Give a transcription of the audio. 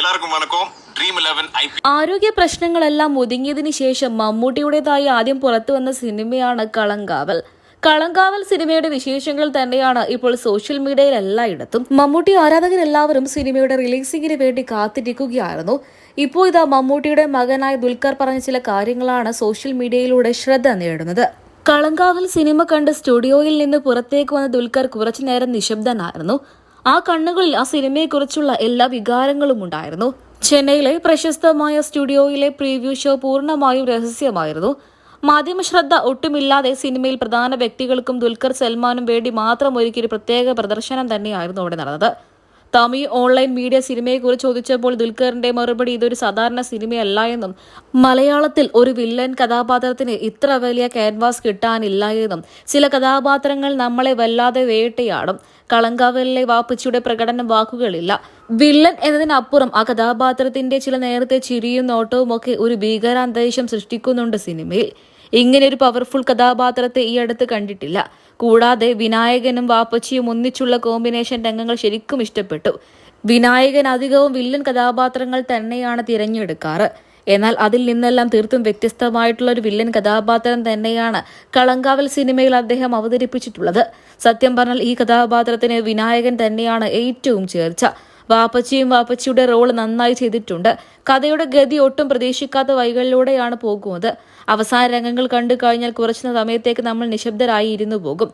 എല്ലാവർക്കും വണക്കം. ആരോഗ്യ പ്രശ്നങ്ങളെല്ലാം ഒതുങ്ങിയതിന് ശേഷം മമ്മൂട്ടിയുടേതായി ആദ്യം പുറത്തു വന്ന സിനിമയാണ് കളങ്കാവൽ. കളങ്കാവൽ സിനിമയുടെ വിശേഷങ്ങൾ തന്നെയാണ് ഇപ്പോൾ സോഷ്യൽ മീഡിയയിൽ എല്ലായിടത്തും. മമ്മൂട്ടി ആരാധകരെല്ലാവരും സിനിമയുടെ റിലീസിംഗിന് വേണ്ടി കാത്തിരിക്കുകയായിരുന്നു. ഇപ്പോൾ ഇതാ മമ്മൂട്ടിയുടെ മകനായ ദുൽഖർ പറഞ്ഞ ചില കാര്യങ്ങളാണ് സോഷ്യൽ മീഡിയയിലൂടെ ശ്രദ്ധ നേടുന്നത്. കളങ്കാവൽ സിനിമ കണ്ട് സ്റ്റുഡിയോയിൽ നിന്ന് പുറത്തേക്ക് വന്ന ദുൽഖർ കുറച്ചു നേരം നിശബ്ദനായിരുന്നു. ആ കണ്ണുകളിൽ ആ സിനിമയെക്കുറിച്ചുള്ള എല്ലാ വികാരങ്ങളും ഉണ്ടായിരുന്നു. ചെന്നൈയിലെ പ്രശസ്തമായ സ്റ്റുഡിയോയിലെ പ്രീവ്യൂ ഷോ പൂർണമായും രഹസ്യമായിരുന്നു. മാധ്യമശ്രദ്ധ ഒട്ടുമില്ലാതെ സിനിമയിൽ പ്രധാന വ്യക്തികൾക്കും ദുൽഖർ സൽമാനും വേണ്ടി മാത്രം ഒരുക്കിയൊരു പ്രത്യേക പ്രദർശനം തന്നെയായിരുന്നു അവിടെ നടന്നത്. തമിഴ് ഓൺലൈൻ മീഡിയ സിനിമയെക്കുറിച്ച് ചോദിച്ചപ്പോൾ ദുൽഖറിന്റെ മറുപടി ഇതൊരു സാധാരണ സിനിമയല്ല എന്നും മലയാളത്തിൽ ഒരു വില്ലൻ കഥാപാത്രത്തിന് ഇത്ര വലിയ ക്യാൻവാസ് കിട്ടാനില്ല എന്നും ചില കഥാപാത്രങ്ങൾ നമ്മളെ വല്ലാതെ വേട്ടയാടും. കളങ്കാവലിലെ വാപ്പച്ചിയുടെ പ്രകടനം വാക്കുകളില്ല. വില്ലൻ എന്നതിനപ്പുറം ആ കഥാപാത്രത്തിന്റെ ചില നേരത്തെ ചിരിയും നോട്ടവും ഒക്കെ ഒരു ഭീകരാന്തരീക്ഷം സൃഷ്ടിക്കുന്നുണ്ട് സിനിമയിൽ. ഇങ്ങനെ ഒരു പവർഫുൾ കഥാപാത്രത്തെ ഈ അടുത്ത് കണ്ടിട്ടില്ല. കൂടാതെ വിനായകനും വാപ്പച്ചിയും ഒന്നിച്ചുള്ള കോമ്പിനേഷൻ രംഗങ്ങൾ ശരിക്കും ഇഷ്ടപ്പെട്ടു. വിനായകൻ അധികവും വില്ലൻ കഥാപാത്രങ്ങൾ തന്നെയാണ് തിരഞ്ഞെടുക്കാറ്. എന്നാൽ അതിൽ നിന്നെല്ലാം തീർത്തും വ്യത്യസ്തമായിട്ടുള്ള ഒരു വില്ലൻ കഥാപാത്രം തന്നെയാണ് കളങ്കാവൽ സിനിമയിൽ അദ്ദേഹം അവതരിപ്പിച്ചിട്ടുള്ളത്. സത്യം പറഞ്ഞാൽ ഈ കഥാപാത്രത്തിന് വിനായകൻ തന്നെയാണ് ഏറ്റവും ചേർച്ച. വാപ്പച്ചിയും വാപ്പച്ചിയുടെ റോൾ നന്നായി ചെയ്തിട്ടുണ്ട്. കഥയുടെ ഗതി ഒട്ടും പ്രതീക്ഷിക്കാത്ത വഴികളിലൂടെയാണ് പോകുന്നത്. അവസാന രംഗങ്ങൾ കണ്ടു കഴിഞ്ഞാൽ കുറച്ചു സമയത്തേക്ക് നമ്മൾ നിശബ്ദരായി ഇരുന്നു പോകും.